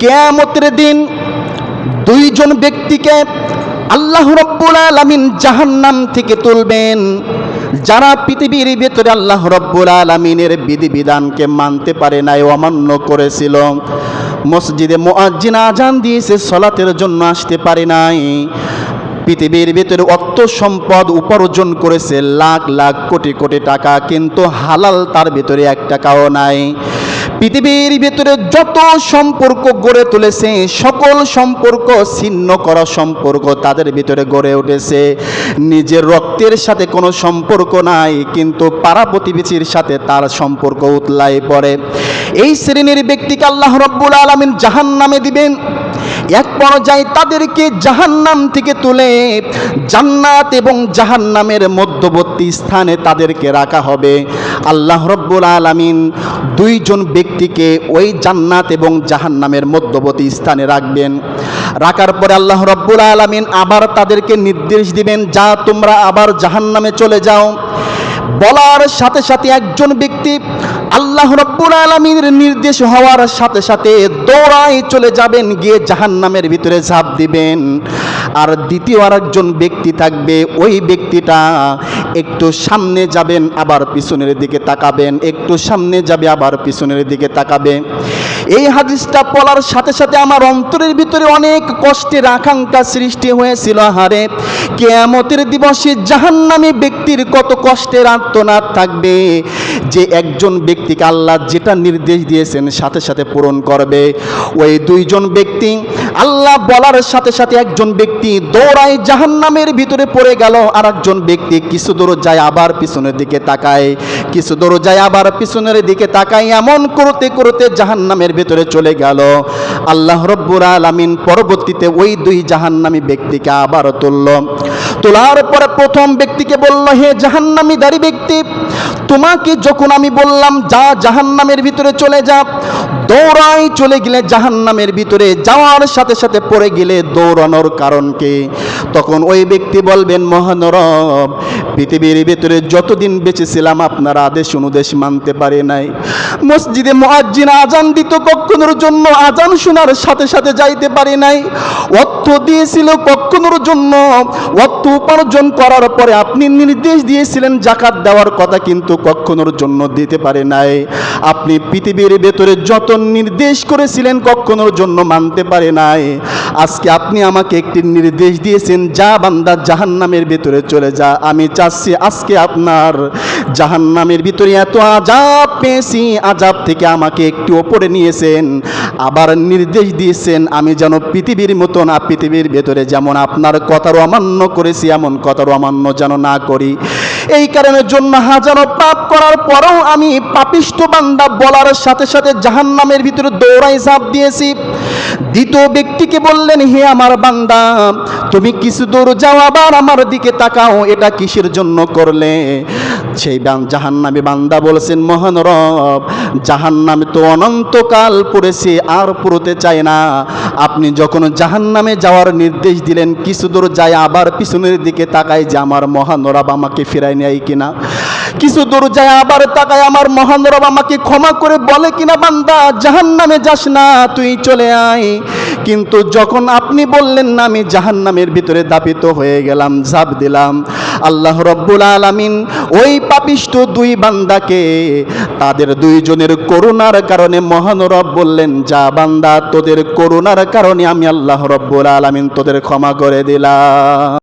কেয়ামতের দিন দুইজন ব্যক্তিকে আল্লাহ রব্বুল আলামিন জাহান্নাম থেকে তুলবেন। যারা পৃথিবীর ভেতরে আল্লাহ রব্বুল আলমিনের বিধিবিধানকে মানতে পারে নাই, অমান্য করেছিল। মসজিদে মুআজ্জিন আজান দিয়েছে, সলাতের জন্য আসতে পারে নাই। পৃথিবীর ভিতরে অর্থ সম্পদ উপার্জন করেছে, লাখ লাখ কোটি কোটি টাকা, কিন্তু হালাল তার ভিতরে এক টাকাও নাই। পৃথিবীর ভিতরে যত সম্পর্ক গড়ে তুলেছে, সকল সম্পর্ক ছিন্ন করা সম্পর্ক তাদের ভিতরে গড়ে উঠেছে। নিজের রক্তের সাথে কোনো সম্পর্ক নাই, কিন্তু পাড়া প্রতিবেশীর সাথে তার সম্পর্ক উতলাই পড়ে। এই শ্রেণির ব্যক্তিকে আল্লাহ রব্বুল আলমিন জাহান নামে দিবেন। এক পর্যায়ে তাদেরকে জাহান্নাম থেকে তুলে জান্নাত এবং জাহান্নামের মধ্যবর্তী স্থানে তাদেরকে রাখা হবে। আল্লাহ রব্বুল আলামিন দুইজন ব্যক্তিকে ওই জান্নাত এবং জাহান্নামের মধ্যবর্তী স্থানে রাখবেন। রাখার পরে আল্লাহ রব্বুল আলামিন আবার তাদেরকে নির্দেশ দিবেন, যা তোমরা আবার জাহান্নামে চলে যাও। বলার সাথে সাথে একজন ব্যক্তি আল্লাহ রব্বুল আলমীর নির্দেশ হওয়ার সাথে সাথে দৌড়ায় চলে যাবেন, গিয়ে জাহান্নামের ভিতরে ঝাঁপ দিবেন। আর দ্বিতীয় আরেকজন ব্যক্তি থাকবে, ওই ব্যক্তিটা একটু সামনে যাবেন, আবার পিছনের দিকে তাকাবেন, একটু সামনে যাবে, আবার পিছনের দিকে তাকাবে। এই হাদিসটা পড়ার সাথে সাথে আমার অন্তরের ভিতরে অনেক কষ্টের আকাঙ্ক্ষা সৃষ্টি হয়েছিল, হারে। কেয়ামতের দিবসে জাহান্নামী ব্যক্তির কত কষ্টের আর্তনাদ থাকবে যে একজন ব্যক্তিকে আল্লাহ যেটা নির্দেশ দিয়েছেন সাথে সাথে পূরণ করবে। ওই দুইজন ব্যক্তি, আল্লাহ বলার সাথে সাথে একজন ব্যক্তি দৌড়ায় জাহান্নামের ভিতরে পড়ে গেল আর একজন ব্যক্তি কিছু দূর যায় আবার পিছনের দিকে তাকায়। কিছু দূর যায় আবার পিছনের দিকে তাকাই এমন করতে করতে জাহান নামের ভেতরে চলে গেল। আল্লাহ রব্বুর আলামিন পরবর্তীতে ওই দুই জাহান্নামী ব্যক্তিকে আবার তুলল। তোলার পরে প্রথম ব্যক্তিকে বলল, হে জাহান্নামী দাড়ি ব্যক্তি, তোমাকে যখন আমি বললাম, যা জাহান্নামের ভিতরে চলে যা দৌড়াই চলে গেলে জাহান্নামের ভিতরে যাওয়ার সাথে সাথে পড়ে গেলে দৌড়ানোর কারণকে তখন ওই ব্যক্তি বলবেন মহানরব পৃথিবীর ভিতরে যতদিন বেঁচেছিলাম আপনার আদেশ অনুদেশ মানতে পারে নাই। মসজিদে মুআজ্জিন আজান দিত, কক্ষণের জন্য আজান শোনার সাথে সাথে যাইতে পারি নাই। অর্থ দিয়েছিল কক্ষণের জন্য। অর্থ উপার্জন করার পরে আপনি নির্দেশ দিয়েছিলেন জাকাত দেওয়ার কথা, কিন্তু কক্ষণের জন্য দিতে পারে নাই। আপনি পৃথিবীর ভেতরে যত নির্দেশ করেছিলেন কক্ষণের জন্য মানতে পারে নাই। আজকে আপনি আমাকে একটি নির্দেশ দিয়েছেন, যা বান্দা জাহান্নামের ভেতরে চলে যা। আমি চাচ্ছি আজকে আপনার জাহান্নামের ভিতরে এত আজাব পেয়েছি আজাব থেকে আমাকে একটু ওপরে নিয়েছেন, আবার নির্দেশ দিয়েছেন, আমি যেন পৃথিবীর মতো না পৃথিবীর ভেতরে যেমন আপনার কথারও অমান্য করেছি, এমন কথারও অমান্য যেন না করি। এই কারণের জন্য হাজারো পাপ করার পরেও আমি পাপিষ্ট বান্দা বলার সাথে সাথে জাহান্নামের ভিতরে দৌড়াই ঝাঁপ দিয়েছি। দ্বিতীয় ব্যক্তিকে বললেন, হে আমার বান্দা, তুমি কিছু দূর যাও, আবার আমার দিকে তাকাও, এটা কিসের জন্য করলে? সেই জাহান্নামে বান্দা বলেছেন মহানরব জাহান্নামে তো অনন্তকাল পড়েছে, আর পড়তে চায় না। আপনি যখন জাহান্নামে যাওয়ার নির্দেশ দিলেন, কিছু দূর যায়, আবার পিছনের দিকে তাকায় যে, আমার মহানরব আমাকে ফিরাই নেয় কিনা? কিছু দূর যায় আবার তাকায় আমার মহানরব আমাকে ক্ষমা করে বলে কিনা বান্দা, জাহান্নামে যাস না, তুই চলে আয়। কিন্তু যখন আপনি বললেন না, আমি জাহান্নামের ভিতরে দাপিত হয়ে গেলাম, ঝাঁপ দিলাম। আল্লাহ রব্বুল আলামিন ওই পাপিষ্ট দুই বান্দাকে, তাদের দুইজনের করুণার কারণে মহানরব বললেন, যা বান্দা, তোদের করুণার কারণে আমি আল্লাহ রব্বুল আলামিন তোদের ক্ষমা করে দিলাম।